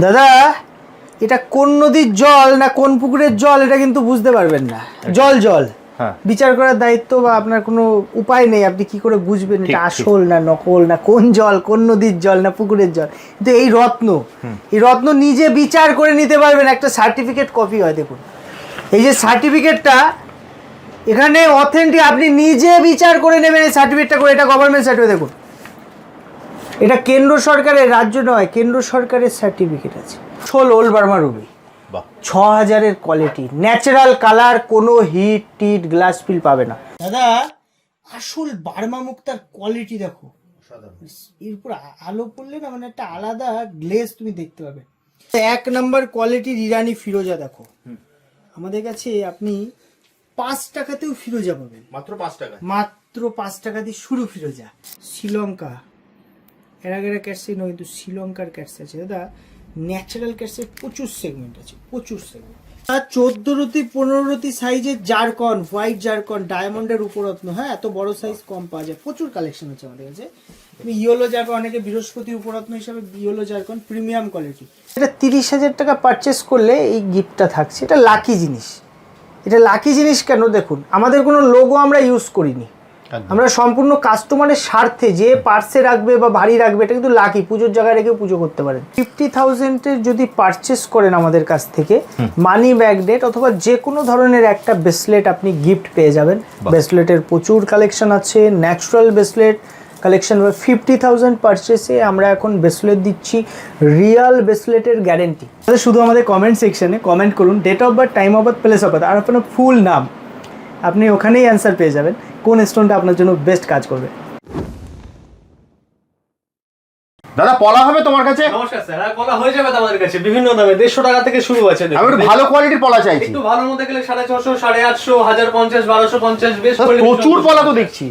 দাদা এটা কোন নদীর জল না কোন পুকুরের জল এটা কিন্তু বুঝতে পারবেন না। জল জল। হ্যাঁ। বিচার করার দায়িত্ব বা আপনার কোনো উপায় নেই আপনি কি করে বুঝবেন এটা আসল না নকল না কোন জল কোন নদীর জল না পুকুরের জল? কিন্তু এই রত্ন এই রত্ন নিজে বিচার করে নিতে পারবেন একটা সার্টিফিকেট কপি হয় দেখুন। এই যে সার্টিফিকেটটা এখানে অথেন্টিক আপনি নিজে বিচার করে নেবেন এই সার্টিফিকেটটা করে এটা গভর্নমেন্ট সার্টিফিকেট দেখুন। এটা কেন্দ্র সরকারের রাজ্য নয় কেন্দ্র সরকারের সার্টিফিকেট আছে। ছোল ওল বার্মা রুবি। বাহ। ছ হাজারের কোয়ালিটি ন্যাচারাল কালার কোনো হিট টিট গ্লাস ফিল পাবে না। দাদা আসল বার্মা মুক্তার কোয়ালিটি দেখো। এরপর আ- আলো পড়লে না মানে একটা আলাদা গ্লেজ তুমি দেখতে পাবে। এক নাম্বার কোয়ালিটির ইরানি ফিরোজা দেখো। আমাদের কাছে আপনি পাঁচ টাকাতেও ফিরোজা পাবেন। মাত্র পাঁচ টাকা মাত্র পাঁচ টাকা দিয়ে শুরু ফিরোজা। শ্রীলঙ্কা। এর আগে ক্যাটসি নয়, কিন্তু শ্রীলঙ্কার ক্যাটস আছে। দাদা ন্যাচারাল ক্যাটসের প্রচুর সেগমেন্ট আছে, প্রচুর সেগমেন্ট চোদ্দ রতি পনেরো রতি সাইজের জারকন হোয়াইট জারকন ডায়মন্ডের উপরত্ন হ্যাঁ এত বড় সাইজ কম পাওয়া যায়। প্রচুর কালেকশন আছে আমাদের কাছে। ইয়েলো জারকন, অনেকে বৃহস্পতি উপরত্ন হিসাবে ইয়েলো জারকন প্রিমিয়াম কোয়ালিটি এটা তিরিশ হাজার টাকা পারচেস করলে এই গিফটটা থাকছে। এটা লাকি জিনিস। এটা লাকি জিনিস কেন? দেখুন, আমাদের কোনো লোগো আমরা ইউজ করিনি। আমরা সম্পূর্ণ কাস্টমারের স্বার্থে যে পার্সে রাখবে বা বাড়ি রাখবে এটা কিন্তু লাকি পুজোর জায়গায় রেখে পুজো করতে পারেন। ফিফটি থাউজেন্ডের যদি পারচেস করেন আমাদের কাছ থেকে মানি ব্যাগনেট অথবা যে কোনো ধরনের একটা ব্রেসলেট আপনি গিফট পেয়ে যাবেন। ব্রেসলেটের প্রচুর কালেকশন আছে ন্যাচারাল ব্রেসলেট কালেকশন বা ফিফটি থাউজেন্ড পারচেসে আমরা এখন ব্রেসলেট দিচ্ছি রিয়াল ব্রেসলেটের গ্যারেন্টি শুধু আমাদের কমেন্ট সেকশনে কমেন্ট করুন date of birth time of birth place of birth আর আপনার ফুল নাম। আপনি ওখানেই অ্যান্সার পেয়ে যাবেন কোন স্টোনটা আপনার জন্য বেস্ট কাজ করবে। দাদা পলা হবে তোমার কাছে? নমস্কার স্যার আর পলা হয়ে যাবে তোমাদের কাছে। বিভিন্ন দামে দেড়শো টাকা থেকে শুরু আছে আমি একটু ভালো কোয়ালিটির পলা চাইছি। একটু ভালো মধ্যে গেলে সাড়ে ছশো সাড়ে আটশো হাজার পঞ্চাশ বারোশো পঞ্চাশ বেশ প্রচুর পলা তো দেখছি।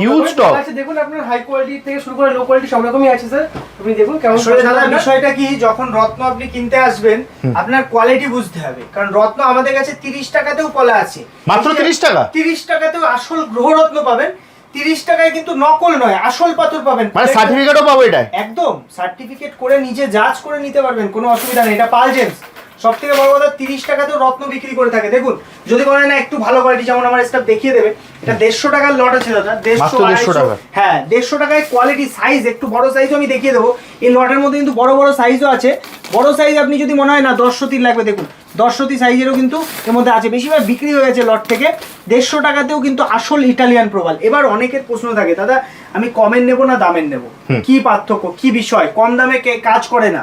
হিউজ স্টক আছে, দেখুন আপনার হাই কোয়ালিটি থেকে শুরু করে লো কোয়ালিটি সব রকমই আছে স্যার আপনি দেখুন কেমন দাদা বিষয়টা কি যখন রত্ন আপনি কিনতে আসবেন আপনার কোয়ালিটি বুঝতে হবে। কারণ রত্ন আমাদের কাছে তিরিশ টাকাতেও পলা আছে। মাত্র 30 টাকা? তিরিশ টাকাতেও আসল গ্রহরত্ন পাবেন। তিরিশ টাকায় কিন্তু নকল নয় আসল পাথর পাবেন। মানে সার্টিফিকেটও পাবো এটাই একদম সার্টিফিকেট করে নিজে যাচ করে নিতে পারবেন কোনো অসুবিধা নেই। এটা পাল জেমস। সব থেকে বড় কথা তিরিশ টাকাতেও রত্ন বিক্রি করে থাকে। দেখুন যদি বলেন না একটু ভালো কোয়ালিটি যেমন আমার স্টাফ দেখিয়ে দেবে এটা দেড়শো টাকার লট আছে দাদা দেড়শো মাত্র 150 আড়াইশো। টাকা। হ্যাঁ দেড়শো টাকায় কোয়ালিটি সাইজ একটু বড় সাইজও আমি দেখিয়ে দেবো। এই লটের মধ্যে কিন্তু বড় বড় সাইজও আছে। বড় সাইজ আপনি যদি মনে হয় না দশশোতির লাগবে দেখুন দশশোতি সাইজেরও কিন্তু এর মধ্যে আছে। বেশিরভাগ বিক্রি হয়ে গেছে লট থেকে। দেড়শো টাকাতেও কিন্তু আসল ইটালিয়ান প্রবাল। এবার অনেকের প্রশ্ন থাকে দাদা আমি কমের নেব না দামের নেব? কি পার্থক্য কি বিষয়? কম দামে কে কাজ করে না।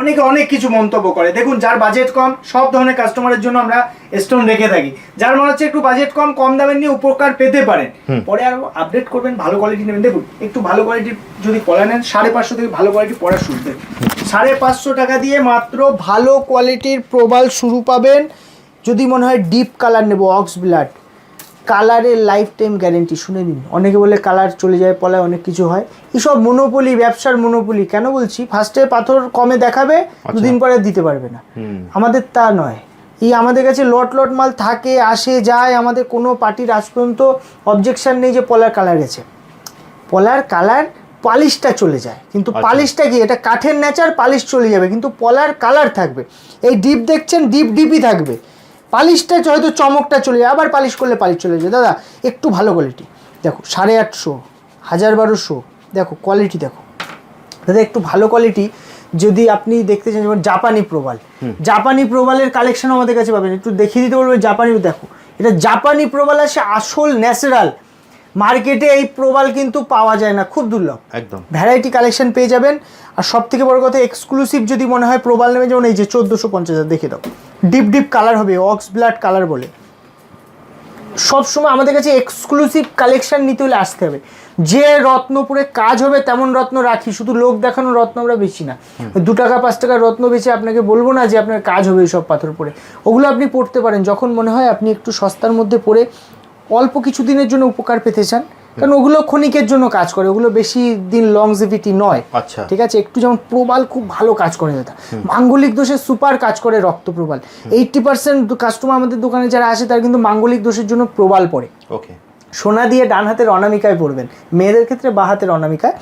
অনেকে অনেক কিছু মন্তব্য করে। দেখুন যার বাজেট কম সব ধরনের কাস্টমারের জন্য আমরা স্টোন রেখে থাকি। যার মনে হচ্ছে একটু বাজেট কম কম দামের নিয়ে উপকার পেতে পারেন। পরে আরও আপডেট করবেন ভালো কোয়ালিটি নেবেন। দেখুন একটু ভালো কোয়ালিটির যদি পড়া নেন সাড়ে পাঁচশো থেকে ভালো কোয়ালিটি পড়া শুরু সাড়ে পাঁচশো টাকা দিয়ে মাত্র ভালো কোয়ালিটির প্রবাল শুরু পাবেন। যদি মনে হয় ডিপ কালার নেব অক্স ব্লাড কালারের লাইফ টাইম গ্যারেন্টি শুনে নিন। অনেকে বলে কালার চলে যায় পলায় অনেক কিছু হয়। এসব মনোপলি ব্যবসার মনোপলি কেন বলছি? ফার্স্টে পাথর কমে দেখাবে দুদিন পরে দিতে পারবে না। আমাদের তা নয়। এই আমাদের কাছে লট লট মাল থাকে আসে যায় আমাদের কোনো পার্টির আজ পর্যন্ত অবজেকশন নেই যে পলার কালার গেছে। পলার কালার পালিশটা চলে যায়। কিন্তু আচ্ছা। পালিশটা কি? এটা কাঠের নেচার পালিশ চলে যাবে কিন্তু পলার কালার থাকবে। এই ডিপ দেখছেন ডিপ ডিপই থাকবে। পালিশটা হয়তো চমকটা চলে যায় আবার পালিশ করলে পালিশ চলে যায়। দাদা একটু ভালো কোয়ালিটি দেখো সাড়ে আটশো হাজার বারোশো দেখো কোয়ালিটি দেখো। দাদা একটু ভালো কোয়ালিটি যদি আপনি দেখতে চান যেমন জাপানি প্রবাল। জাপানি প্রবালের কালেকশন আমাদের কাছে পাবেন। একটু দেখিয়ে দিতে পারবে জাপানি দেখো। এটা জাপানি প্রবাল আসে আসল ন্যাচারাল মার্কেটে এই প্রবাল কিন্তু পাওয়া যায় না খুব দুর্লভ। একদম। ভ্যারাইটি কালেকশন পেয়ে যাবেন। আর সব থেকে বড় কথা এক্সক্লুসিভ যদি মনে হয় প্রবাল নেবে যেমন এই যে চোদ্দোশো পঞ্চাশ দেখে দাও। ডিপ ডিপ কালার হবে অক্স ব্লাড কালার বলে। সবসময় আমাদের কাছে এক্সক্লুসিভ কালেকশন নিতে হলে আসতে হবে। যে রত্নপুরে কাজ হবে তেমন রত্ন রাখি। শুধু লোক দেখানো রত্ন আমরা বেশি না। দু টাকা পাঁচ টাকার রত্ন বেচে আপনাকে বলব না যে আপনার কাজ হবে এইসব পাথর পরে। ওগুলো আপনি পড়তে পারেন। যখন মনে হয় আপনি একটু সস্তার মধ্যে পড়ে অল্প কিছু দিনের জন্য উপকার পেতে চান। কারণ ওগুলো ক্ষণিকের জন্য কাজ করে ওগুলো বেশি দিন লংজিভিটি নয়। আচ্ছা। ঠিক আছে? একটু যেমন প্রবাল খুব ভালো কাজ করে দাদা মাঙ্গলিক দোষে সুপার কাজ করে রক্ত প্রবাল। এইটটি পার্সেন্ট কাস্টমার আমাদের দোকানে যারা আসে তারা কিন্তু মাঙ্গলিক দোষের জন্য প্রবাল পড়ে ওকে সোনা দিয়ে ডান হাতের অনামিকায় পড়বেন। মেয়েদের ক্ষেত্রে বা হাতের অনামিকায়।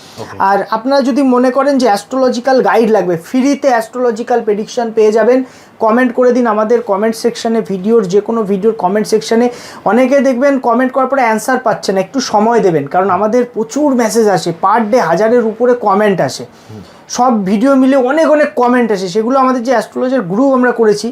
আর আপনারা যদি মনে করেন যে অ্যাস্ট্রোলজিক্যাল গাইড লাগবে ফ্রিতে অ্যাস্ট্রোলজিক্যাল প্রেডিকশান পেয়ে যাবেন। কমেন্ট করে দিন আমাদের কমেন্ট সেকশানে ভিডিওর যে কোনো ভিডিওর কমেন্ট সেকশানে অনেকে দেখবেন কমেন্ট করার পরে অ্যান্সার পাচ্ছে না একটু সময় দেবেন। কারণ আমাদের প্রচুর মেসেজ আসে পার ডে হাজারের উপরে কমেন্ট আসে। সব ভিডিও মিলে অনেক অনেক কমেন্ট আসে। সেগুলো আমাদের যে অ্যাস্ট্রোলজার গ্রুপ আমরা করেছি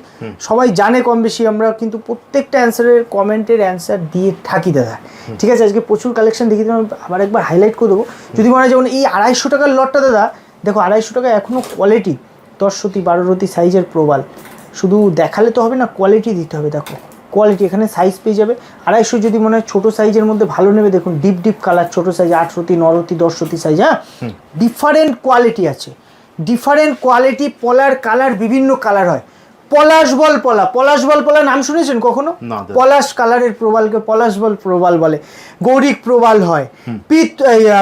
সবাই জানে কম বেশি আমরা কিন্তু প্রত্যেকটা অ্যান্সারের কমেন্টের অ্যান্সার দিয়ে থাকি দাদা। ঠিক আছে? আজকে প্রচুর কালেকশন দেখি দিলাম আবার একবার হাইলাইট করে দেবো। যদি মনে হয় যেমন এই আড়াইশো টাকার লটটা দাদা দেখো আড়াইশো টাকা এখনও কোয়ালিটি দশ সতি বারো বারোরতি সাইজের প্রবাল। শুধু দেখালে তো হবে না কোয়ালিটি দিতে হবে দেখো। কোয়ালিটি এখানে সাইজ পেয়ে যাবে। আড়াইশো যদি মনে হয় ছোটো সাইজের মধ্যে ভালো নেবে দেখুন ডিপ ডিপ কালার ছোটো সাইজ আটরতি নরতি দশরতি সাইজ হ্যাঁ? ডিফারেন্ট কোয়ালিটি আছে। ডিফারেন্ট কোয়ালিটি পলার কালার বিভিন্ন কালার হয়। পলাশ বল পলা পলাশ বল পলা নাম শুনেছেন কখনো? পলাশ কালারের প্রবালকে পলাশ বল প্রবাল বলে। গৌরিক প্রবাল হয়। পিত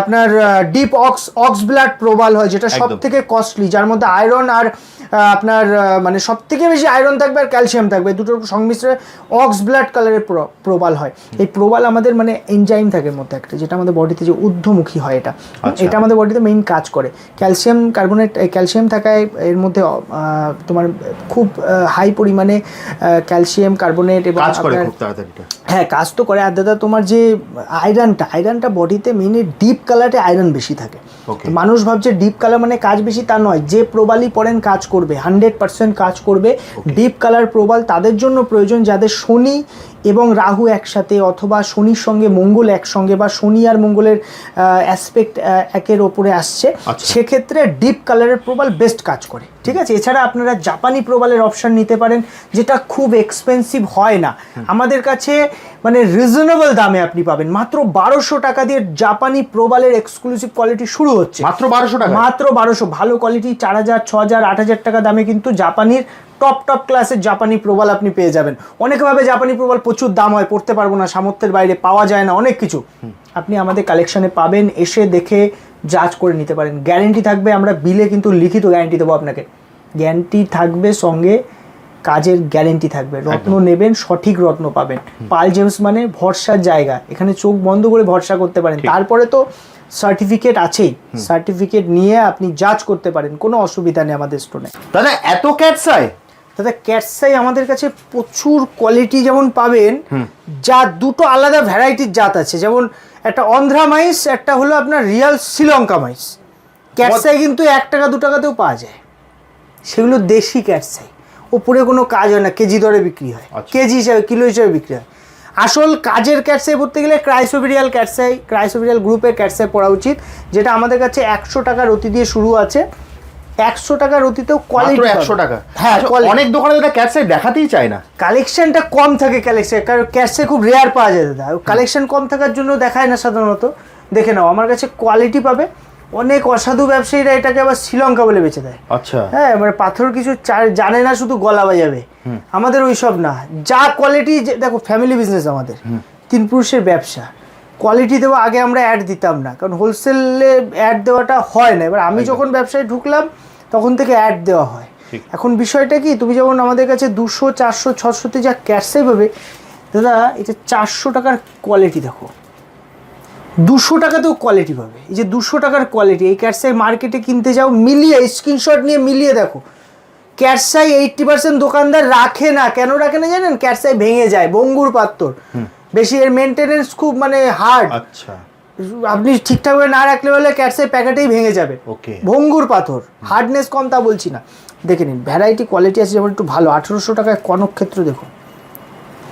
আপনার ডিপ অক্স অক্স ব্লাড প্রবাল হয় যেটা সব থেকে কস্টলি যার মধ্যে আয়রন আর আপনার মানে সব থেকে বেশি আয়রন থাকবে আর ক্যালসিয়াম থাকবে। দুটোর সংমিশ্রণে অক্স ব্লাড কালারের প্রবাল হয়। এই প্রবাল আমাদের মানে এনজাইম থাকে মধ্যে একটা যেটা আমাদের বডিতে যে ঊর্ধ্বমুখী হয় এটা। আচ্ছা। এটা আমাদের বডিতে মেইন কাজ করে। ক্যালসিয়াম কার্বনেট ক্যালসিয়াম থাকায় এর মধ্যে তোমার খুব হাই পরিমাণে ক্যালসিয়াম কার্বনেট এবং করে। হ্যাঁ কাজ তো করে। আর দাদা তোমার যে আয়রনটা আয়রনটা বডিতে মেইনলি ডিপ কালারে আয়রন বেশি থাকে। মানুষ ভাবছে ডিপ কালার মানে কাজ বেশি তা নয়। যে প্রবালই পড়েন কাজ করবে হান্ড্রেড পার্সেন্ট কাজ করবে। ডিপ কালার প্রবাল তাদের জন্য প্রয়োজন যাদের শনি এবং রাহু একসাথে অথবা শনির সঙ্গে মঙ্গল একসঙ্গে বা শনি আর মঙ্গলের অ্যাসপেক্ট একের ওপরে আসছে। আচ্ছা। সেক্ষেত্রে ডিপ কালারের প্রবাল বেস্ট কাজ করে। ঠিক আছে? এছাড়া আপনারা জাপানি প্রবালের অপশান নিতে পারেন যেটা খুব এক্সপেন্সিভ হয় না। আমাদের কাছে মানে রিজনেবল দামে আপনি পাবেন। মাত্র বারোশো টাকা দিয়ে জাপানি প্রবালের এক্সক্লুসিভ কোয়ালিটি শুরু হচ্ছে। মাত্র বারোশো টাকা মাত্র বারোশো। ভালো কোয়ালিটি চার হাজার ছ হাজার আট হাজার টাকা দামে কিন্তু জাপানির টপ টপ ক্লাসের জাপানি প্রবাল আপনি পেয়ে যাবেন। অনেকে ভাবে জাপানি প্রবাল প্রচুর দাম হয় পড়তে পারব না সামর্থ্যের বাইরে পাওয়া যায় না অনেক কিছু। আপনি আমাদের কালেকশনে পাবেন এসে দেখে জাজ করে নিতে পারেন। গ্যারেন্টি থাকবে আমরা বিলে কিন্তু লিখিত গ্যারেন্টি দেবো আপনাকে। গ্যারেন্টি থাকবে সঙ্গে কাজের গ্যারেন্টি থাকবে। রত্ন নেবেন সঠিক রত্ন পাবেন। পাল জেমস মানে ভরসার জায়গা। এখানে চোখ বন্ধ করে ভরসা করতে পারেন। তারপরে তো সার্টিফিকেট আছেই। সার্টিফিকেট নিয়ে আপনি জাজ করতে পারেন। কোনো অসুবিধা নেই আমাদের স্টোনে দাদা এত ক্যাটসাই? দাদা ক্যাটসাই আমাদের কাছে প্রচুর কোয়ালিটি যেমন পাবেন যা দুটো আলাদা ভ্যারাইটির জাত আছে। যেমন একটা অন্ধ্রা মাইস একটা হলো আপনার রিয়াল শ্রীলঙ্কা মাইস। ক্যাটসাই কিন্তু এক টাকা দু টাকাতেও পাওয়া যায়। সেগুলো দেশি ক্যাটসাই। ওপরে কোনো কাজ হয় না কেজি দরে বিক্রি হয়। আচ্ছা। কেজি হিসাবে কিলো হিসাবে বিক্রি হয়। আসল কাজের ক্যাটসাই পড়তে গেলে ক্রাইসোবিরিয়াল ক্যাটসাই ক্রাইসোবিরিয়াল গ্রুপের ক্যাটসাই পড়া উচিত যেটা আমাদের কাছে একশো টাকার অতি দিয়ে শুরু আছে। একশো টাকার অতিতেও কোয়ালিটি একশো টাকা। হ্যাঁ আচ্ছা, অনেক দোকানে দাদা ক্যাটসাই দেখাতেই চায় না। কালেকশনটা কম থাকে কালেকশন কারণ ক্যাশে খুব রেয়ার পাওয়া যায় দাদা। কালেকশন কম থাকার জন্য দেখায় না সাধারণত। দেখে নাও আমার কাছে কোয়ালিটি পাবে। অনেক অসাধু ব্যবসায়ীরা এটাকে আবার শ্রীলঙ্কা বলে বেচে দেয়। আচ্ছা। হ্যাঁ মানে পাথর কিছু জানে না শুধু গলা বাজাবে। আমাদের ওই সব না। যা কোয়ালিটি দেখো ফ্যামিলি বিজনেস আমাদের। তিন পুরুষের ব্যবসা। কোয়ালিটি দেওয়া আগে আমরা অ্যাড দিতাম না। কারণ হোলসেলে অ্যাড দেওয়াটা হয় না। এবার আমি যখন ব্যবসায় ঢুকলাম তখন থেকে অ্যাড দেওয়া হয়। এখন বিষয়টা কি তুমি যেমন আমাদের কাছে দুশো চারশো ছশোতে যা ক্যাটসে পাবে দাদা এটা চারশো টাকার কোয়ালিটি দেখো। দুশো টাকাতেও কোয়ালিটি পাবে। এই যে দুশো টাকার কোয়ালিটি এই ক্যাটসাই মার্কেটে কিনতে যাও মিলিয়ে স্ক্রিনশট নিয়ে মিলিয়ে দেখো। ক্যাটসাই এইটটি পার্সেন্ট দোকানদার রাখে না। কেন রাখে না জানেন? ক্যাটসাই ভেঙে যায় বঙ্গুর পাত্তর। বেশি এর মেনটেনেন্স খুব মানে হার্ড আচ্ছা। আপনি ঠিকঠাকভাবে না রাখলে বলে ক্যাটসাই প্যাকেটেই ভেঙে যাবে। ওকে। ভঙ্গুর পাথর। হার্ডনেস কম তা বলছি না। দেখে নিন ভ্যারাইটি কোয়ালিটি আছে যেমন একটু ভালো। আঠেরোশো টাকায় কনকক্ষেত্র দেখুন।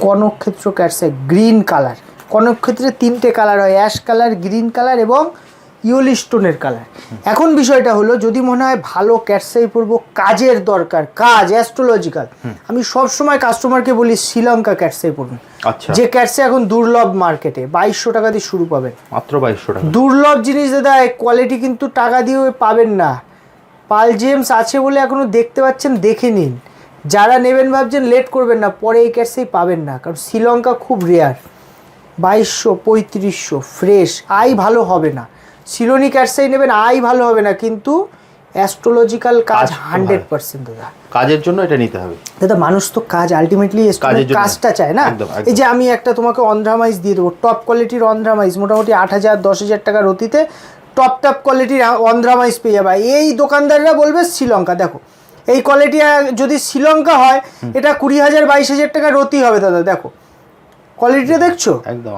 কনকক্ষেত্র ক্যাটসাই গ্রিন কালার কনকক্ষেত্রে তিনটে কালার হয় অ্যাশ কালার গ্রিন কালার এবং ইউলি স্টোনের কালার। এখন বিষয়টা হলো যদি মনে হয় ভালো ক্যাটসাই পরবো কাজের দরকার কাজ অ্যাস্ট্রোলজিক্যাল আমি সব সময় কাস্টমারকে বলি শ্রীলঙ্কা ক্যাটসাই পরবেন। আচ্ছা। যে ক্যাটসাই এখন দুর্লভ মার্কেটে বাইশশো টাকা দিয়ে শুরু পাবেন। মাত্র বাইশশো টাকা। দুর্লভ জিনিস দাদা কোয়ালিটি কিন্তু টাকা দিয়ে পাবেন না। পাল জেমস আছে বলে এখনও দেখতে পাচ্ছেন দেখে নিন। যারা নেবেন ভাবছেন লেট করবেন না পরে এই ক্যাটসেই পাবেন না কারণ শ্রীলঙ্কা খুব রেয়ার বাইশশো পঁয়ত্রিশশো ফ্রেশ আই ভালো হবে না। সিলোনি ক্যাটসাই নেবেন আই ভালো হবে না কিন্তু অ্যাস্ট্রোলজিক্যাল কাজ হান্ড্রেড। পার্সেন্ট দাদা। কাজের জন্য এটা নিতে হবে। দাদা মানুষ তো কাজ আলটিমেটলি কাজটা চায় না। এই যে আমি একটা তোমাকে অন্ধ্রামাইজ দিয়ে দেবো টপ কোয়ালিটির অন্ধ্রামাইজ মোটামুটি আট হাজার দশ হাজার টাকার রতিতে টপ টপ কোয়ালিটির অন্ধ্রামাইজ পেয়ে যাবে। এই দোকানদাররা বলবে শ্রীলঙ্কা দেখো এই কোয়ালিটি যদি শ্রীলঙ্কা হয় এটা কুড়ি হাজার বাইশ হাজার টাকা রতি হবে দাদা দেখো। কোয়ালিটিটা দেখছ? একদম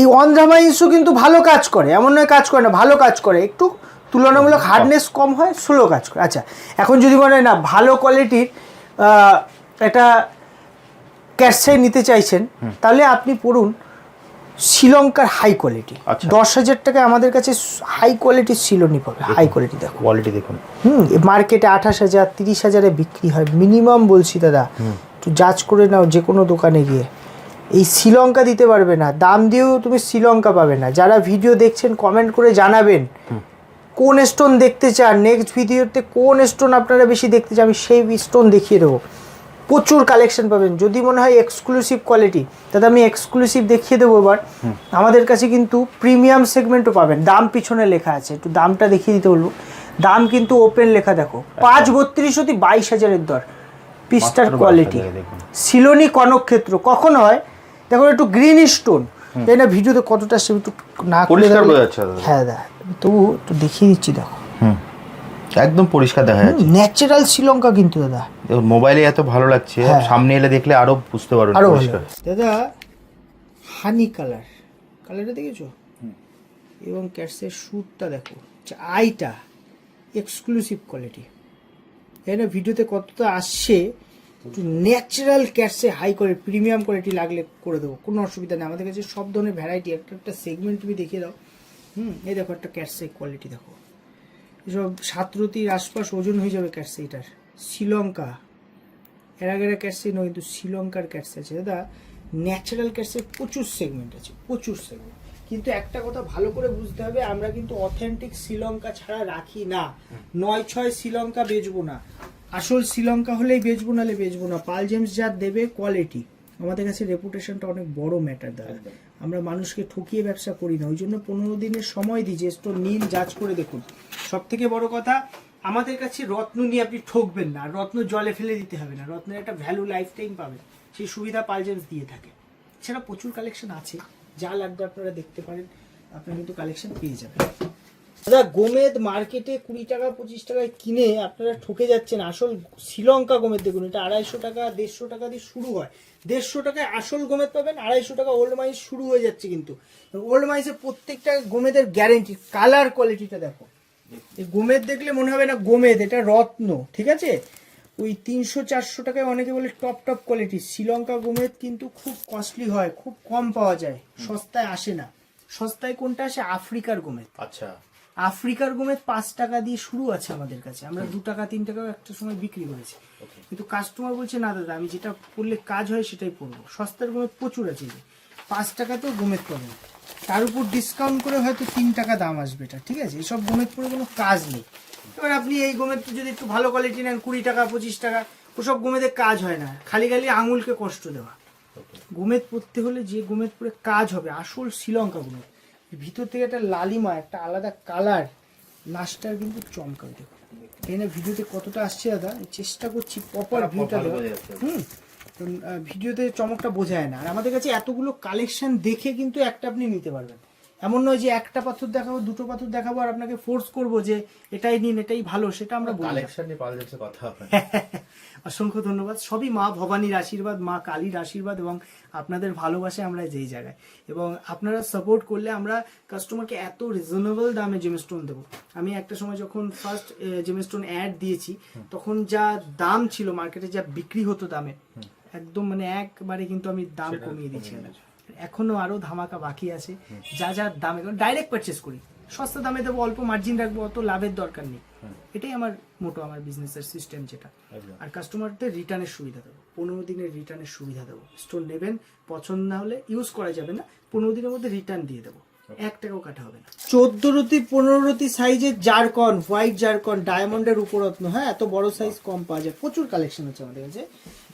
এই অন্ধ্রামাইজও কিন্তু ভালো কাজ করে এমন নয় কাজ করে না ভালো কাজ করে। একটু তুলনামূলক হার্ডনেস কম হয় স্লো কাজ করে। আচ্ছা এখন যদি মনে হয় না ভালো কোয়ালিটির একটা ক্যাশাই নিতে চাইছেন তাহলে আপনি পড়ুন শ্রীলঙ্কার হাই কোয়ালিটি আচ্ছা। দশ হাজার টাকায় আমাদের কাছে হাই কোয়ালিটির শিলনি পাবে হাই কোয়ালিটি দেখো কোয়ালিটি দেখুন। হুম মার্কেটে আঠাশ হাজার তিরিশ হাজারে বিক্রি হয় মিনিমাম বলছি দাদা। একটু যাচ করে নাও যে কোনো দোকানে গিয়ে। এই শ্রীলঙ্কা দিতে পারবে না। দাম দিয়েও তুমি শ্রীলঙ্কা পাবে না। যারা ভিডিও দেখছেন কমেন্ট করে জানাবেন কোন স্টোন দেখতে চান। নেক্সট ভিডিওতে কোন স্টোন আপনারা বেশি দেখতে চান আমি সেই স্টোন দেখিয়ে দেবো। প্রচুর কালেকশন পাবেন। যদি মনে হয় এক্সক্লুসিভ কোয়ালিটি তাহলে আমি এক্সক্লুসিভ দেখিয়ে দেবো এবার। আমাদের কাছে কিন্তু প্রিমিয়াম সেগমেন্টও পাবেন। দাম পিছনে লেখা আছে। একটু দামটা দেখিয়ে দিতে বলব। দাম কিন্তু ওপেন লেখা দেখো। পাঁচ বত্রিশ অতি বাইশ হাজারের দর। পিসটার কোয়ালিটি 22,000 সিলোনি কনকক্ষেত্র। কখন হয়? দেখো একটু গ্রিন স্টোন তাই না? ভিডিওতে কতটা সে একটু না পরিষ্কার বোঝা যাচ্ছে হ্যাঁ দাদা। তবু একটু দেখিয়ে দিচ্ছি দেখো। হুম। একদম পরিষ্কার দেখা যাচ্ছে। ন্যাচারাল শ্রীলঙ্কা কিন্তু দাদা। মোবাইলে এত ভালো লাগছে হ্যাঁ। সামনে এলে দেখলে আরও বুঝতে পারবেন আরও পরিষ্কার। দাদা হানি কালার কালারটা দেখেছ? এবং ক্যাটসের শ্যুটটা দেখো। আইটা এক্সক্লুসিভ কোয়ালিটি না? ভিডিওতে কতটা আসছে একটু natural cat's eye high quality premium quality লাগলে করে দেবো কোনো অসুবিধা নেই। আমাদের কাছে সব ধরনের ভ্যারাইটি একটা একটা সেগমেন্ট তুমি দেখিয়ে দাও। হুম এই দেখো একটা ক্যাটসে কোয়ালিটি দেখো। এসব সাতরতির আশপাশ ওজন হয়ে যাবে ক্যাটসে এটার। শ্রীলঙ্কা এর আগের ক্যাটসি নয় কিন্তু শ্রীলঙ্কার ক্যাটসি আছে। দাদা ন্যাচারাল ক্যাটসের প্রচুর সেগমেন্ট আছে প্রচুর সেগমেন্ট কিন্তু একটা কথা ভালো করে বুঝতে হবে আমরা কিন্তু অথেন্টিক শ্রীলঙ্কা ছাড়া রাখি না। নয় ছয় শ্রীলঙ্কা বেচবো না। আসল শ্রীলঙ্কা হলেই বেচবো নাহলে বেচবো না। পাল জেমস যা দেবে কোয়ালিটি আমাদের কাছে রেপুটেশনটা অনেক বড় ম্যাটার দাদা। আমরা মানুষকে ঠকিয়ে ব্যবসা করি না। ওই জন্য পনেরো দিনের সময় দিই যে স্টোর নিন যাচ করে দেখুন। সব থেকে বড় কথা আমাদের কাছে রত্ন নিয়ে আপনি ঠকবেন না। রত্ন জলে ফেলে দিতে হবে না। রত্নের একটা ভ্যালু লাইফ টাইম পাবেন। সেই সুবিধা পালজেন্স দিয়ে থাকে। এছাড়া প্রচুর কালেকশন আছে। যা লাগবে আপনারা দেখতে পারেন। আপনারা কিন্তু কালেকশন পেয়ে যাবেন। দাদা, গোমেদ মার্কেটে কুড়ি টাকা, পঁচিশ টাকায় কিনে আপনারা ঠকে যাচ্ছেন। আসল শ্রীলঙ্কা গোমেদ, দেখুন, এটা আড়াইশো টাকা, দেড়শো টাকা দিয়ে শুরু হয়। দেড়শো টাকায় আসল গোমেদ পাবেন, আড়াইশো টাকা ওল্ড মাইস শুরু হয়ে যাচ্ছে কিন্তু। ওল্ড মাইসের প্রত্যেকটা গোমেদের গ্যারেন্টি, কালার কোয়ালিটিটা দেখো। গোমেদ দেখলে মনে হবে না গোমেদ, এটা রত্ন, ঠিক আছে? ওই তিনশো, চারশো টাকায় অনেকে বলে টপ টপ কোয়ালিটি। শ্রীলঙ্কা গোমেদ কিন্তু খুব কস্টলি হয়, খুব কম পাওয়া যায়, সস্তায় আসে না। সস্তায় কোনটা আসে? আফ্রিকার গোমেদ। আচ্ছা। আফ্রিকার গোমেদ পাঁচ টাকা দিয়ে শুরু আছে আমাদের কাছে। আমরা দু টাকা তিন টাকাও একটা সময় বিক্রি করেছি। কিন্তু কাস্টমার বলছে না দাদা আমি যেটা করলে কাজ হয় সেটাই করব। সস্তার গোমেদ প্রচুর আছে যে। পাঁচ টাকাতেও গোমেদ পাবেন তার উপর ডিসকাউন্ট করে হয়তো তিন টাকা দাম আসবে এটা ঠিক আছে? এসব গোমেদ পরে কোনো কাজ নেই। এবার আপনি এই গোমেদ যদি একটু ভালো কোয়ালিটি নেন কুড়ি টাকা পঁচিশ টাকা ওসব গোমেদের কাজ হয় না। খালি খালি আঙুলকে কষ্ট দেওয়া। গোমেদ পরতে হলে যে গোমেদ পরে কাজ হবে আসল শ্রীলঙ্কা গোমেদ ভিতর থেকে একটা লালিমা একটা আলাদা কালার নাচটার কিন্তু চমকাবে। দেখো এখানে ভিডিওতে কতটা আসছে দাদা? চেষ্টা করছি প্রপার ভিউটা দেওয়া হুম তো, ভিডিওতে চমকটা বোঝায় না। আর আমাদের কাছে এতগুলো কালেকশন দেখে কিন্তু একটা আপনি নিতে পারবেন। এমন নয় যে একটা পাথর দেখাবো দুটো পাথর দেখাবো আর আপনাকে ফোর্স করব যে এটাই নিন এটাই ভালো সেটা আমরা বলি না। কালেকশন নিয়ে পাওয়া যাচ্ছে কথা অসংখ্য ধন্যবাদ। সবই মা ভবানীর আশীর্বাদ মা কালীর আশীর্বাদ এবং আপনাদের ভালোবাসায় আমরা যেই জায়গায়। এবং আপনারা সাপোর্ট করলে আমরা কাস্টমারকে এত রিজনেবল দামে জেমস্টোন দেবো। আমি একটা সময় যখন ফার্স্ট জেমস্টোন অ্যাড দিয়েছি তখন যা দাম ছিল মার্কেটে যা বিক্রি হতো দামে একদম মানে একবারে কিন্তু আমি দাম কমিয়ে দিচ্ছি। এখনও আরও ধামাকা বাকি আছে। যা যা দামে ডাইরেক্ট পারচেস করি। সস্তা দামে দেবো অল্প মার্জিন রাখব অত লাভের দরকার নেই। এটাই আমার মোটো আমার বিজনেসের সিস্টেম যেটা। আর কাস্টমারদের রিটার্নের সুবিধা দেবো। পনেরো দিনের রিটার্নের সুবিধা দেবো। স্টোর নেবেন পছন্দ না হলে ইউজ করা যাবে না। পনেরো দিনের মধ্যে রিটার্ন দিয়ে দেবো। এক টাকাও কাটা হবে না। চোদ্দ রতি পনেরো রতি সাইজের জারকন হোয়াইট জারকন ডায়মন্ডের উপরত্ন। হ্যাঁ এত বড় সাইজ কম পাওয়া যায়। প্রচুর কালেকশন আছে আমাদের কাছে।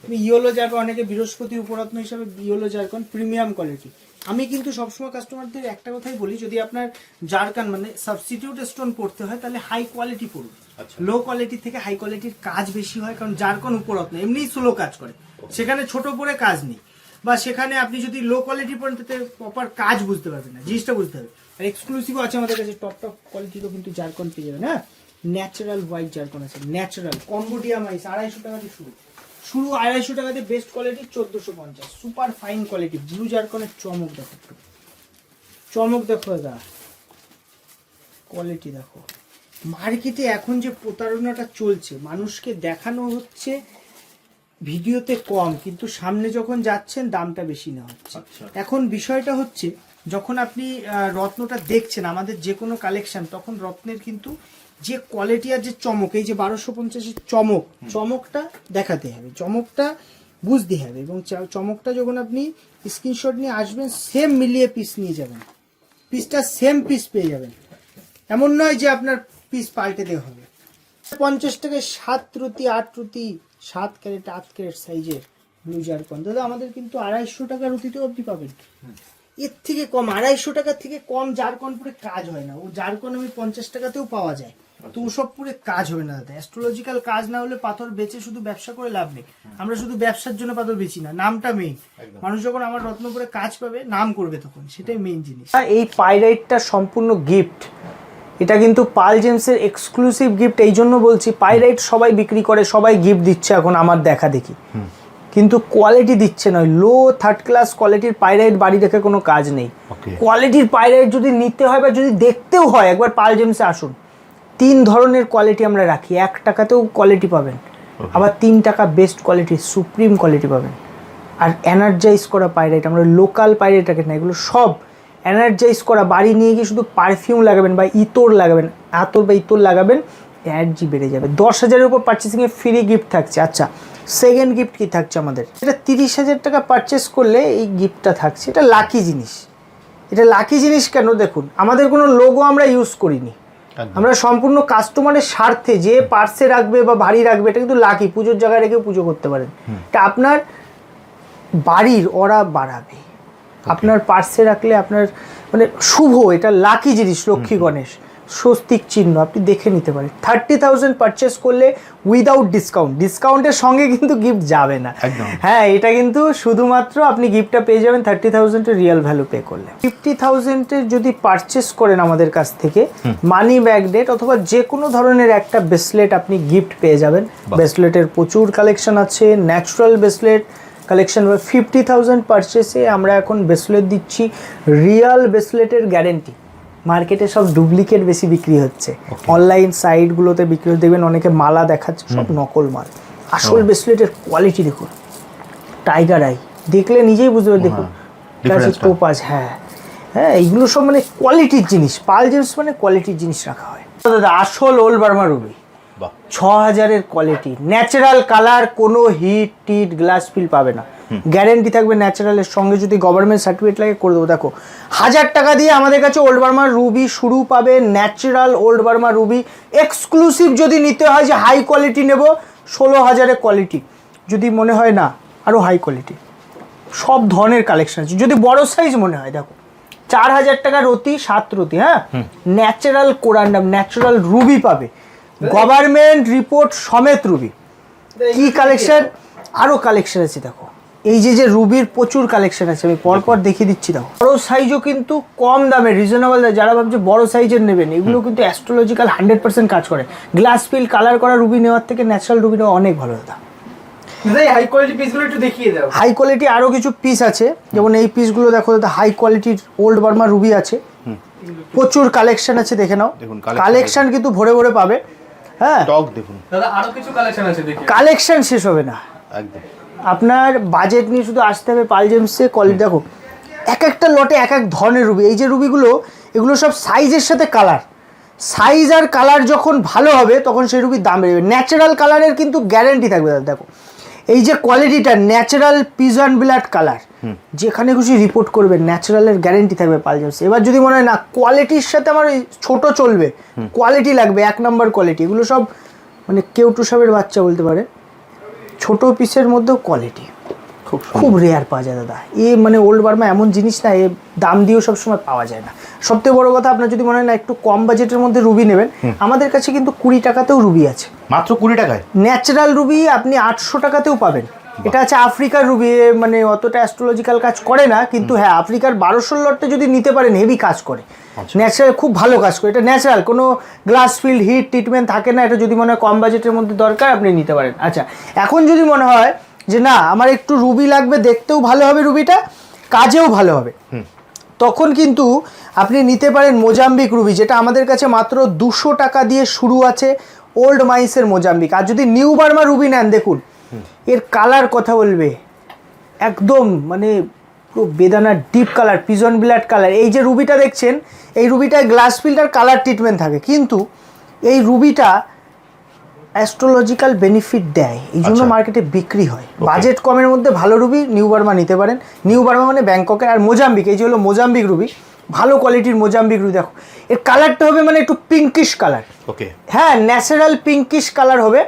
ইয়েলো জারকন অনেকে বৃহস্পতি উপরত্ন হিসাবে ইয়েলো জারকন প্রিমিয়াম কোয়ালিটি। আমি কিন্তু সবসময় কাস্টমারদের একটা কথাই বলি যদি আপনার জারকান মানে সাবস্টিটিউট স্টোন পড়তে হয় তাহলে হাই কোয়ালিটি পড়ুন। আচ্ছা। লো কোয়ালিটি থেকে হাই কোয়ালিটির কাজ বেশি হয় কারণ জারকন উপরত্ন এমনিই স্লো কাজ করে। সেখানে ছোট পরে কাজ নেই। বা সেখানে আপনি যদি লো কোয়ালিটি পড়েন তাতে প্রপার কাজ বুঝতে পারবেন না জিনিসটা বুঝতে হবে। আর এক্সক্লুসিভও আছে আমাদের কাছে টপ টপ কোয়ালিটিরও কিন্তু জারকন পেয়ে যাবেন হ্যাঁ? ন্যাচারাল হোয়াইট জারকন আছে ন্যাচারাল কম্বোডিয়া মাইস আড়াইশো টাকা দিয়ে শুরু। শুরু আড়াইশো টাকাতে বেস্ট কোয়ালিটি চোদ্দোশো পঞ্চাশ। সুপার ফাইন কোয়ালিটি ব্লু জারকনের চমক দেখো। একটু। চমক দেখো দাদা। কোয়ালিটি দেখো। মার্কেটে এখন যে প্রতারণাটা চলছে মানুষকে দেখানো হচ্ছে ভিডিওতে কম কিন্তু সামনে যখন যাচ্ছেন দামটা বেশি নেওয়া হচ্ছে। আচ্ছা। এখন বিষয়টা হচ্ছে যখন আপনি রত্নটা দেখছেন আমাদের যে কোনো কালেকশন তখন রত্নের কিন্তু যে কোয়ালিটি আর যে চমক এই যে বারোশো পঞ্চাশের চমক চমকটা দেখাতে হবে চমকটা বুঝতে হবে এবং চমকটা যখন আপনি স্ক্রিনশট নিয়ে আসবেন সেম মিলিয়ে পিস নিয়ে যাবেন। পিসটা সেম পিস পেয়ে যাবেন। এমন নয় যে আপনার পিস পাল্টে দেওয়া হবে। পঞ্চাশ টাকায় সাত রুটি আট রুটি সাত ক্যারেট আট ক্যারেট সাইজের ব্লু জারকন দাদা আমাদের কিন্তু আড়াইশো টাকা রুটিতেও আপনি পাবেন। এর থেকে কম আড়াইশো টাকার থেকে কম জারকন পরে কাজ হয় না। ও জারকন আমি পঞ্চাশ টাকাতেও পাওয়া যায়। তো ওসব পুরে কাজ হবে না দাদা। অ্যাস্ট্রোলজিক্যাল কাজ না হলে পাথর বেচে শুধু ব্যবসা করে লাভ নেই। আমরা শুধু ব্যবসার জন্য পাথর বেচি না নামটা মেইন মানুষ যখন আমার রত্নপুরে কাজ পাবে নাম করবে তখন। সেটাই মেইন জিনিস। এই পাইরাইটটা সম্পূর্ণ গিফট এটা কিন্তু পাল জেমসের এক্সক্লুসিভ গিফট এই জন্য বলছি পাইরাইট সবাই বিক্রি করে সবাই গিফট দিচ্ছে এখন আমার দেখা দেখি। কিন্তু কোয়ালিটি দিচ্ছে নয়। লো থার্ড ক্লাস কোয়ালিটির পাইরাইট বাড়ি রেখে কোনো কাজ নেই। কোয়ালিটির পাইরাইট যদি নিতে হয় বা যদি দেখতেও হয় একবার পাল জেমসে আসুন। তিন ধরনের কোয়ালিটি আমরা রাখি। এক টাকাতেও কোয়ালিটি পাবেন আবার তিন টাকা বেস্ট কোয়ালিটি সুপ্রিম কোয়ালিটি পাবেন। আর এনার্জাইজ করা পাইরাইট আমরা লোকাল পাইরাইট রাখি না এগুলো সব এনার্জাইজ করা বাড়ি নিয়ে গিয়ে শুধু পারফিউম লাগাবেন বা ইতর লাগাবেন আতর বা ইতর লাগাবেন এনার্জি বেড়ে যাবে। দশ হাজারের উপর পার্চেসিংয়ে ফ্রি গিফট থাকছে। আচ্ছা সেকেন্ড গিফট কি থাকছে আমাদের? এটা তিরিশ হাজার টাকা পারচেস করলে এই গিফটটা থাকছে। এটা লাকি জিনিস। এটা লাকি জিনিস কেন? দেখুন আমাদের কোনো লোগো আমরা ইউজ করিনি। আমরা সম্পূর্ণ কাস্টমারের স্বার্থে যে পার্সে রাখবে বা বাড়ি রাখবে এটা কিন্তু লাকি পুজোর জায়গায় রেখে পুজো করতে পারেন। এটা আপনার বাড়ির ওরা বাড়াবে। আপনার পার্সে রাখলে আপনার মানে শুভ এটা লাকি জিনিস লক্ষ্মী গণেশ। স্বস্তিক চিহ্ন আপনি দেখে নিতে পারেন। থার্টি থাউজেন্ড পারচেস করলে উইদাউট ডিসকাউন্ট ডিসকাউন্টের সঙ্গে কিন্তু গিফট যাবে না। হ্যাঁ এটা কিন্তু শুধুমাত্র আপনি গিফটটা পেয়ে যাবেন থার্টি থাউজেন্ডের রিয়েল ভ্যালু পে করলে। ফিফটি থাউজেন্ডের যদি পারচেস করেন আমাদের কাছ থেকে মানি ব্যাগনেট অথবা যে কোনো ধরনের একটা ব্রেসলেট আপনি গিফট পেয়ে যাবেন। ব্রেসলেটের প্রচুর কালেকশন আছে natural bracelet collection fifty thousand পারচেসে আমরা এখন ব্রেসলেট দিচ্ছি। রিয়াল ব্রেসলেটের গ্যারেন্টি মার্কেটে সব ডুপ্লিকেট বেশি বিক্রি হচ্ছে। অনলাইন সাইটগুলোতে বিক্রি হচ্ছে। দেখবেন অনেকে মালা দেখাচ্ছে সব নকল মাল। আসল ব্রেসলেটের কোয়ালিটি দেখুন। টাইগার আই দেখলে নিজেই বুঝতে পারবেন দেখুন। কাছে হ্যাঁ। হ্যাঁ এইগুলো সব মানে কোয়ালিটির জিনিস। পাল জেমস মানে কোয়ালিটির জিনিস রাখা হয়। দাদা আসল ওল বার্মা রুবি ছ হাজারের কোয়ালিটি ন্যাচারাল কালার কোনো হিট টিট গ্লাস ফিল পাবে না। গ্যারেন্টি থাকবে ন্যাচারালের সঙ্গে যদি গভর্নমেন্ট সার্টিফিকেট লাগে করে দেবো। দেখো হাজার টাকা দিয়ে আমাদের কাছে ওল্ড বার্মা রুবি শুরু পাবে natural old Burma ruby exclusive যদি নিতে হয় যে হাই কোয়ালিটি নেব ষোলো হাজারের কোয়ালিটি যদি মনে হয় না আরও হাই কোয়ালিটি সব ধরনের কালেকশন আছে। যদি বড় সাইজ মনে হয় দেখো চার হাজার টাকা রতি সাত রতি হ্যাঁ? ন্যাচারাল কোরান্ডাম ন্যাচারাল রুবি পাবে। গভর্নমেন্ট রিপোর্ট সমেত রুবি কি কালেকশন আরও কালেকশন আছে দেখো। এই যে যে রুবির প্রচুর কালেকশন আছে আমি পরপর দেখিয়ে দিচ্ছি দাও বড় সাইজও কিন্তু কম দামে রিজনেবল যারা ভাবছে বড় সাইজের নেবেন এগুলো কিন্তু অ্যাস্ট্রোলজিক্যাল হান্ড্রেড পার্সেন্ট কাজ করে। গ্লাস ফিল কালার করা রুবি নেওয়ার থেকে ন্যাচারাল রুবি নেওয়া অনেক ভালো দাদা। দাদা হাই কোয়ালিটি পিসগুলো একটু দেখিয়ে দাও। হাই কোয়ালিটি আরও কিছু পিস আছে যেমন এই পিসগুলো দেখো দাদা হাই কোয়ালিটির ওল্ড বার্মা রুবি আছে। প্রচুর কালেকশন আছে দেখে নাও। কালেকশন কিন্তু ভরে ভরে পাবে হ্যাঁ। টক দেখুন। দাদা আরও কিছু কালেকশন আছে দেখি কালেকশন শেষ হবে না। একদম। আপনার বাজেট নিয়ে শুধু আসতে হবে পাল জেমসে কোয়ালিটি দেখো এক একটা লটে এক এক ধরনের রুবি এই যে রুবিগুলো এগুলো সব সাইজের সাথে কালার সাইজ আর কালার যখন ভালো হবে তখন সেই রুবির দাম বেড়ে ন্যাচারাল কালারের কিন্তু গ্যারেন্টি থাকবে দাদা দেখো। এই যে কোয়ালিটিটা ন্যাচারাল পিজন ব্লাড কালার যেখানে খুশি রিপোর্ট করবে ন্যাচারালের গ্যারেন্টি থাকবে পাল জেমসে এবার যদি মনে হয় না কোয়ালিটির সাথে আমার ওই ছোট চলবে কোয়ালিটি লাগবে এক নম্বর কোয়ালিটি এগুলো সব মানে কেউ টু সবের বাচ্চা বলতে পারে। ছোট পিসের মধ্যেও কোয়ালিটি খুব খুব রেয়ার পাওয়া যায় দাদা। এ মানে ওল্ড বার্মা এমন জিনিস না এ দাম দিয়েও সবসময় পাওয়া যায় না। সবথেকে বড় কথা আপনার যদি মনে হয় না একটু কম বাজেটের মধ্যে রুবি নেবেন আমাদের কাছে কিন্তু কুড়ি টাকাতেও রুবি আছে। মাত্র কুড়ি টাকায়? ন্যাচারাল রুবি আপনি আটশো টাকাতেও পাবেন। এটা আছে আফ্রিকার রুবি মানে অতটা অ্যাস্ট্রোলজিক্যাল কাজ করে না কিন্তু হ্যাঁ আফ্রিকার বারোশো লটটা যদি নিতে পারেন হেভি কাজ করে। ন্যাচারাল খুব ভালো কাজ করে। এটা ন্যাচারাল কোনো গ্লাস ফিল্ড হিট ট্রিটমেন্ট থাকে না। এটা যদি মনে হয় কম বাজেটের মধ্যে দরকার আপনি নিতে পারেন। আচ্ছা এখন যদি মনে হয় যে না আমার একটু রুবি লাগবে দেখতেও ভালো হবে রুবিটা কাজেও ভালো হবে। তখন কিন্তু আপনি নিতে পারেন মোজাম্বিক রুবি যেটা আমাদের কাছে মাত্র দুশো টাকা দিয়ে শুরু আছে ওল্ড মাইসের মোজাম্বিক। আর যদি নিউ বার্মা রুবি নেন দেখুন এর কালার কথা বলবে। একদম মানে পুরো বেদানার deep colour pigeon blood colour এই যে রুবিটা দেখছেন এই রুবিটায় গ্লাস ফিল্টার কালার ট্রিটমেন্ট থাকে। কিন্তু এই রুবিটা অ্যাস্ট্রোলজিক্যাল বেনিফিট দেয়। এই জন্য আচ্ছা। মার্কেটে বিক্রি হয়। বাজেট কমের মধ্যে ভালো রুবি নিউ বার্মা নিতে পারেন। নিউ বার্মা মানে ব্যাংককের আর মোজাম্বিক এই যে হলো মোজাম্বিক রুবি। ভালো কোয়ালিটির মোজাম্বিক রুবি দেখো। এর কালারটা হবে মানে একটু পিঙ্কিশ কালার ওকে হ্যাঁ ন্যাচারাল পিঙ্কিশ কালার হবে।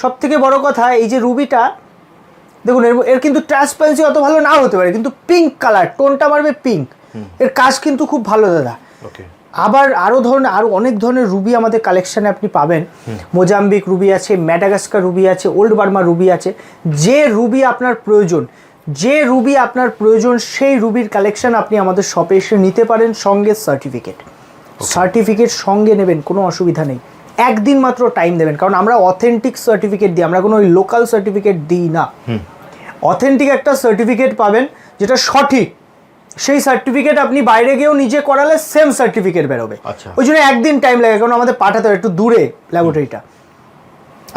সব থেকে বড় কথা এই যে রুবিটা দেখুন এর এর কিন্তু ট্রান্সপারেন্সি অত ভালো নাও হতে পারে কিন্তু পিঙ্ক কালার টোনটা মারবে পিঙ্ক এর কাজ কিন্তু খুব ভালো দাদা। আবার আরও ধরনের আরও অনেক ধরনের রুবি আমাদের কালেকশানে আপনি পাবেন। মোজাম্বিক রুবি আছে ম্যাডাগাস্কার রুবি আছে ওল্ড বার্মা রুবি আছে। যে রুবি আপনার প্রয়োজন যে রুবি আপনার প্রয়োজন সেই রুবির কালেকশন আপনি আমাদের শপে এসে নিতে পারেন সঙ্গে সার্টিফিকেট সার্টিফিকেট সঙ্গে নেবেন কোনো অসুবিধা নেই। একদিন মাত্র টাইম দেবেন। কারণ আমরা অথেন্টিক সার্টিফিকেট দিই আমরা কোনো ওই লোকাল সার্টিফিকেট দিই না। অথেন্টিক একটা সার্টিফিকেট পাবেন যেটা সঠিক। সেই সার্টিফিকেট আপনি বাইরে গিয়েও নিজে করালে সেম সার্টিফিকেট বেরোবে। আচ্ছা। ওই জন্য একদিন টাইম লাগে কারণ আমাদের পাঠাতে হবে একটু দূরে ল্যাবরেটরিটা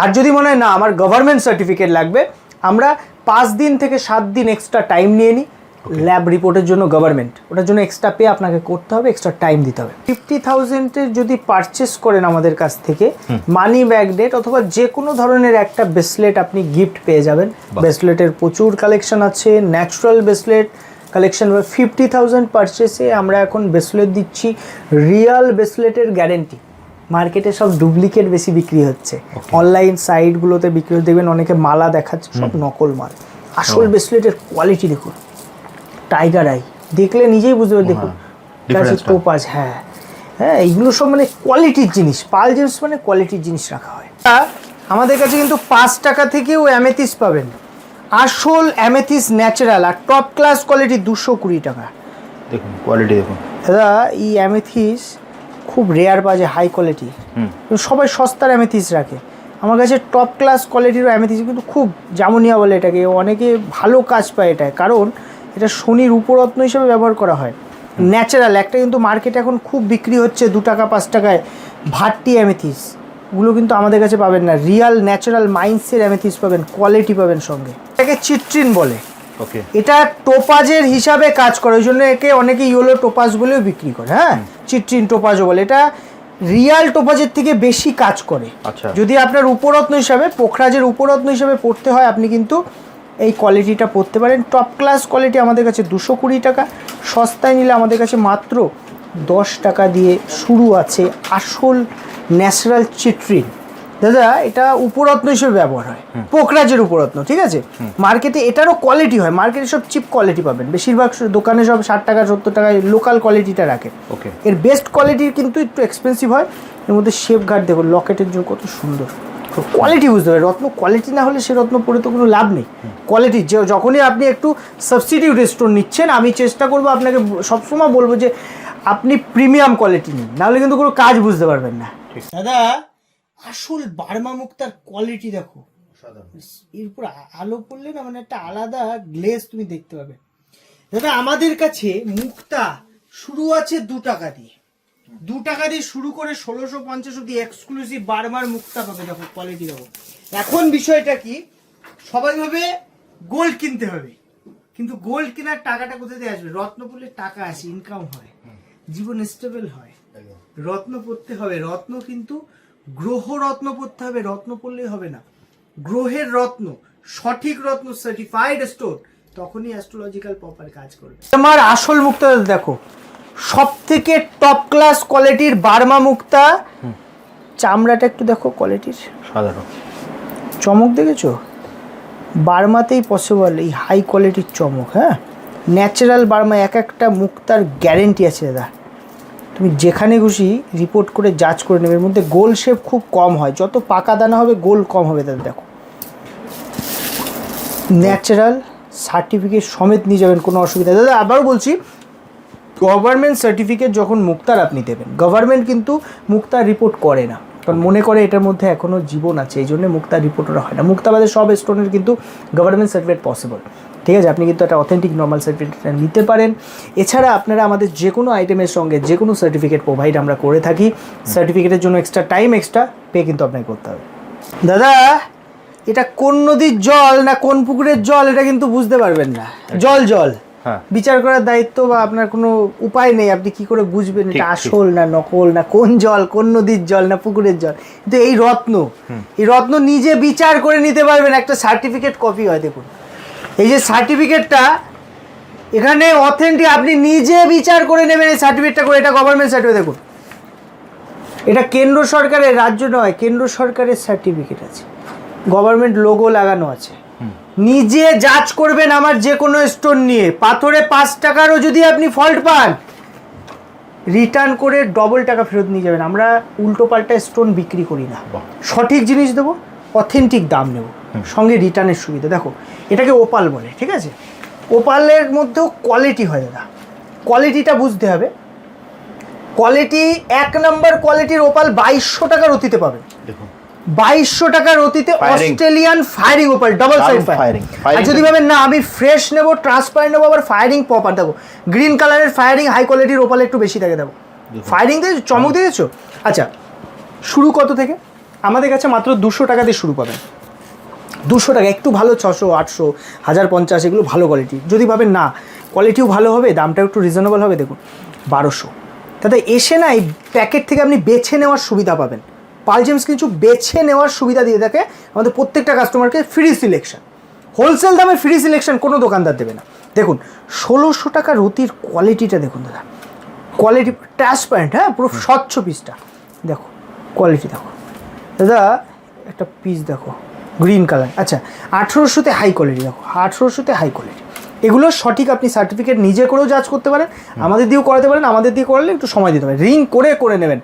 আর যদি মনে হয় না আমার গভর্নমেন্ট সার্টিফিকেট লাগবে আমরা পাঁচ দিন থেকে সাত দিন এক্সট্রা টাইম নিয়ে নিই। ল্যাব রিপোর্টের জন্য গভর্নমেন্ট ওটার জন্য এক্সট্রা পে আপনাকে করতে হবে এক্সট্রা টাইম দিতে হবে। ফিফটি থাউজেন্ডের যদি পারচেস করেন আমাদের কাছ থেকে মানি ব্যাগ ডেট অথবা যে কোনো ধরনের একটা ব্রেসলেট আপনি গিফট পেয়ে যাবেন। ব্রেসলেটের প্রচুর কালেকশন আছে natural bracelet collection fifty thousand পারচেসে আমরা এখন ব্রেসলেট দিচ্ছি রিয়াল ব্রেসলেটের গ্যারেন্টি মার্কেটে সব ডুপ্লিকেট বেশি বিক্রি হচ্ছে। অনলাইন সাইটগুলোতে বিক্রি দেখবেন অনেকে মালা দেখাচ্ছে সব নকল মাল। আসল ব্রেসলেটের কোয়ালিটি দেখুন। টাইগার আই দেখলে নিজেই বুঝতে পারবে দেখুন। টা। টোপাজ হ্যাঁ। হ্যাঁ এইগুলো সব মানে কোয়ালিটির জিনিস। পাল জিনিস মানে কোয়ালিটির জিনিস রাখা হয়। আমাদের কাছে কিন্তু পাঁচ টাকা থেকেও অ্যামেথিস পাবেন। আসল অ্যামেথিস ন্যাচারাল আর টপ ক্লাস কোয়ালিটি দুশো কুড়ি টাকা। দেখুন কোয়ালিটি দেখুন। দাদা এই অ্যামেথিস খুব রেয়ার যায় হাই কোয়ালিটি সবাই সস্তার অ্যামেথিস রাখে। আমার কাছে টপ ক্লাস কোয়ালিটির অ্যামেথিস কিন্তু খুব জামুনিয়া বলে এটাকে। অনেকে ভালো কাজ পায় এটায়। কারণ এটা শনির উপরত্ন হিসেবে ব্যবহার করা হয়। ন্যাচারাল একটা কিন্তু মার্কেটে এখন খুব বিক্রি হচ্ছে দু টাকা পাঁচ টাকায়। ভাট্টি অ্যামেথিস ওগুলো কিন্তু আমাদের কাছে পাবেন না। রিয়াল ন্যাচারাল মাইন্সের অ্যামেথিস পাবেন কোয়ালিটি পাবেন সঙ্গে। এটাকে চিট্রিন বলে। ওকে এটা টোপাজের হিসাবে কাজ করে ওই জন্য একে অনেকে ইয়েলো টোপাজ বলেও বিক্রি করে হ্যাঁ? চিট্রিন টোপাজও বলে। এটা রিয়াল টোপাজের থেকে বেশি কাজ করে। আচ্ছা। যদি আপনার উপরত্ন হিসাবে পোখরাজের উপরত্ন হিসাবে পড়তে হয় আপনি কিন্তু এই কোয়ালিটিটা পড়তে পারেন। টপ ক্লাস কোয়ালিটি আমাদের কাছে দুশো কুড়ি টাকা। সস্তায় নিলে আমাদের কাছে মাত্র দশ টাকা দিয়ে শুরু আছে আসল ন্যাচারাল চিট্রিন দাদা এটা উপরত্ন হিসেবে ব্যবহার হয়। পোকরাজের উপরত্ন ঠিক আছে? মার্কেটে এটারও কোয়ালিটি হয়। মার্কেটে সব চিপ কোয়ালিটি পাবেন। বেশিরভাগ দোকানে সব ষাট টাকা সত্তর টাকায় লোকাল কোয়ালিটিটা রাখে। ওকে এর বেস্ট কোয়ালিটির কিন্তু একটু এক্সপেন্সিভ হয়। এর মধ্যে শেপ গার্ড দেখো লকেটের জন্য কত সুন্দর। কোয়ালিটি বুঝতে হবে রত্ন কোয়ালিটি না হলে সে রত্ন পরে তো কোনো লাভ নেই। কোয়ালিটি যে যখনই আপনি একটু সাবস্টিটিউট স্টোন নিচ্ছেন আমি চেষ্টা করব আপনাকে সবসময় বলব যে আপনি প্রিমিয়াম কোয়ালিটি নিন। নাহলে কিন্তু কোনো কাজ বুঝতে পারবেন না। দাদা আসল বার্মা মুক্তার কোয়ালিটি দেখো। এর উপর আ- আলো পড়লে না মানে একটা আলাদা গ্লেজ তুমি দেখতে পাবে। দাদা আমাদের কাছে মুক্তা শুরু আছে দু টাকা দিয়ে। দু টাকা দিয়ে শুরু করে ষোলোশো, পঞ্চাশ অব্দি এক্সক্লুসিভ বারবার মুক্তা পাবে দেখো কোয়ালিটি দেখো। এখন বিষয়টা কি? সবাই ভাবে গোল্ড কিনতে হবে। কিন্তু গোল্ড কেনার টাকাটা কোথা দিয়ে আসবে? রত্ন পড়লে টাকা আসে ইনকাম হয়। জীবন স্টেবল হয়। রত্ন পড়তে হবে। রত্ন কিন্তু গ্রহ রত্ন পড়তে হবে। রত্ন পড়লেই হবে না। গ্রহের রত্ন, সঠিক রত্ন সার্টিফাইড স্টোর তখনই অ্যাস্ট্রোলজিক্যাল প্রপার কাজ করবে। আমার আসল মুক্তা দেখো। সব থেকে টপ ক্লাস কোয়ালিটির বার্মা মুক্তা। চামড়াটা একটু দেখো কোয়ালিটির সাধারণ। চমক দেখেছ? বার্মাতেই পসিবল এই হাই কোয়ালিটির চমক হ্যাঁ? ন্যাচারাল বার্মা এক একটা মুক্তার গ্যারেন্টি আছে দাদা। তুমি যেখানে খুশি রিপোর্ট করে জাজ করে নেবে। এর মধ্যে গোল শেপ খুব কম হয়। যত পাকা দানা হবে গোল কম হবে দাদা দেখো। ন্যাচারাল সার্টিফিকেট সমেত নিয়ে যাবেন কোনো অসুবিধা। দাদা আবারও বলছি গভর্নমেন্ট সার্টিফিকেট যখন মুক্তার আপনি দেবেন, গভর্নমেন্ট কিন্তু মুক্তার রিপোর্ট করে না। কারণ মনে করে এটার মধ্যে এখনও জীবন আছে, এই জন্য মুক্তার রিপোর্ট ওরা হয় না। মুক্তাবাদের সব স্টোনের কিন্তু গভর্নমেন্ট সার্টিফিকেট পসিবল ঠিক আছে, আপনি কিন্তু একটা অথেন্টিক নর্মাল সার্টিফিকেট নিতে পারেন। এছাড়া আপনারা আমাদের যে কোনো আইটেমের সঙ্গে যে কোনো সার্টিফিকেট প্রোভাইড আমরা করে থাকি। সার্টিফিকেটের জন্য এক্সট্রা টাইম এক্সট্রা পে কিন্তু আপনাকে করতে হবে। দাদা, এটা কোন নদীর জল না কোন পুকুরের জল, এটা কিন্তু বুঝতে পারবেন না। জল জল। বিচার করার দায়িত্ব বা আপনার কোনো উপায় নেই আপনি কি করে বুঝবেন এটা আসল না নকল না কোন জল কোন নদীর জল না পুকুরের জল? কিন্তু এই রত্ন এই রত্ন নিজে বিচার করে নিতে পারবেন একটা সার্টিফিকেট কপি হয় দেখুন। এই যে সার্টিফিকেটটা এখানে অথেন্টিক আপনি নিজে বিচার করে নেবেন এই সার্টিফিকেটটা করে এটা গভর্নমেন্ট সার্টিফিকেট দেখুন। এটা কেন্দ্র সরকারের রাজ্য নয় কেন্দ্র সরকারের সার্টিফিকেট আছে। গভর্নমেন্ট লোগো লাগানো আছে। নিজে জাজ করবেন আমার যে কোনো স্টোন নিয়ে। পাথরে পাঁচ টাকারও যদি আপনি ফল্ট পান রিটার্ন করে ডবল টাকা ফেরত নিয়ে যাবেন। আমরা উল্টো পাল্টা স্টোন বিক্রি করি না। সঠিক জিনিস দেবো অথেন্টিক দাম নেব। সঙ্গে রিটার্নের সুবিধা। দেখো এটাকে ওপাল বলে ঠিক আছে? ওপালের মধ্যেও কোয়ালিটি হয় দাদা। কোয়ালিটিটা বুঝতে হবে। কোয়ালিটি এক নম্বর কোয়ালিটির ওপাল বাইশশো টাকার অতিতে পাবেন। দেখুন। বাইশশো টাকার অতিতে. Australian firing opal double side firing আর যদি ভাবেন না আমি ফ্রেশ নেব ট্রান্সপারেন্ট নেব আবার ফায়ারিং প্রপার দেবো। গ্রিন কালারের ফায়ারিং হাই কোয়ালিটির ওপাল একটু বেশি থাকে দেবো। ফায়ারিং দেখেছ চমক দেখেছ আচ্ছা শুরু কত থেকে? আমাদের কাছে মাত্র দুশো টাকা দিয়ে শুরু পাবেন দুশো টাকা একটু ভালো ছশো আটশো হাজার পঞ্চাশ এগুলো ভালো কোয়ালিটি যদি ভাবেন না কোয়ালিটিও ভালো হবে দামটাও একটু রিজনেবল হবে দেখুন বারোশো। তাতে এসে না এই প্যাকেট থেকে আপনি বেছে নেওয়ার সুবিধা পাবেন। পাল জেমস কিছু বেছে নেওয়ার সুবিধা দিয়ে থাকে আমাদের প্রত্যেকটা কাস্টমারকে ফ্রি সিলেকশন হোলসেল দামে ফ্রি সিলেকশন কোনো দোকানদার দেবে না। দেখুন ষোলোশো টাকা রতির কোয়ালিটিটা দেখুন দাদা। কোয়ালিটি ট্রান্সপারেন্ট হ্যাঁ পুরো স্বচ্ছ পিসটা দেখো কোয়ালিটি দেখো। দাদা একটা পিস দেখো গ্রিন কালার আচ্ছা আঠেরোশোতে হাই কোয়ালিটি দেখো আঠেরোশোতে হাই কোয়ালিটি এগুলো সঠিক আপনি সার্টিফিকেট নিজে করেও জাজ করতে পারেন আমাদের দিয়েও করাতে পারেন আমাদের দিয়ে করালে একটু সময় দিতে পারেন। রিং করে করে নেবেন।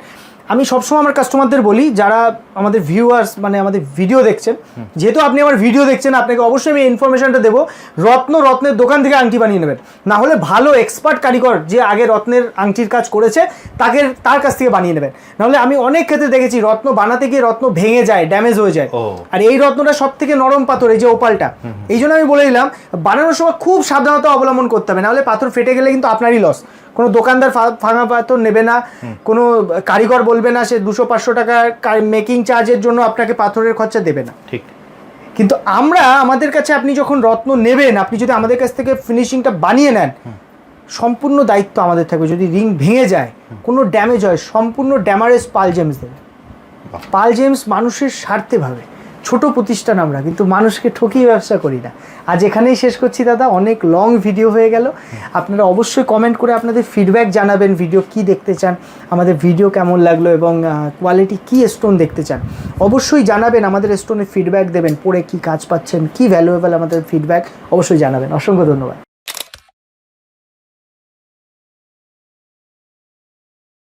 আমি সবসময় আমার কাস্টমারদের বলি যারা আমাদের ভিউয়ার্স মানে আমাদের ভিডিও দেখছেন যেহেতু আপনি আমার ভিডিও দেখছেন আপনাকে অবশ্যই আমি ইনফরমেশনটা দেবো রত্ন রত্নের দোকান থেকে আংটি বানিয়ে নেবেন। না হলে ভালো এক্সপার্ট কারিগর যে আগে রত্নের আংটির কাজ করেছে তাকে তার কাছ থেকে বানিয়ে নেবেন। নাহলে আমি অনেক ক্ষেত্রে দেখেছি রত্ন বানাতে গিয়ে রত্ন ভেঙে যায় ড্যামেজ হয়ে যায়। আর এই রত্নটা সব থেকে নরম পাথর এই যে ওপালটা। এই জন্য আমি বলে দিলাম বানানোর সময় খুব সাবধানতা অবলম্বন করতে হবে নাহলে পাথর ফেটে গেলে কিন্তু আপনারই লস কোনো দোকানদার ফা- ভাঙা পাথর নেবে না কোনো কারিগর বলবে না সে দুশো পাঁচশো টাকা মেকিং চার্জের জন্য আপনাকে পাথরের খরচা দেবে না। ঠিক। কিন্তু আমরা আমাদের কাছে আপনি যখন রত্ন নেবেন আপনি যদি আমাদের কাছ থেকে ফিনিশিংটা বানিয়ে নেন সম্পূর্ণ দায়িত্ব আমাদের থাকবে। যদি রিং ভেঙে যায় কোনো ড্যামেজ হয় সম্পূর্ণ ড্যামারেজ পাল জেমস দেবে। পাল জেমস মানুষের স্বার্থে ভাবে। ছোট প্রতিষ্ঠান আমরা, কিন্তু মানুষকে ঠকিয়ে ব্যবসা করি না। আজ এখানেই শেষ করছি দাদা, অনেক লং ভিডিও হয়ে গেল। আপনারা অবশ্যই কমেন্ট করে আপনাদের ফিডব্যাক জানাবেন ভিডিও কি দেখতে চান, আমাদের ভিডিও কেমন লাগল এবং কোয়ালিটি কি স্টোন দেখতে চান। অবশ্যই জানাবেন, আমাদের স্টোনে ফিডব্যাক দেবেন পরে কি কাজ পাচ্ছেন, কি ভ্যালুয়েবল আমাদের ফিডব্যাক অবশ্যই জানাবেন। অসংখ্য ধন্যবাদ।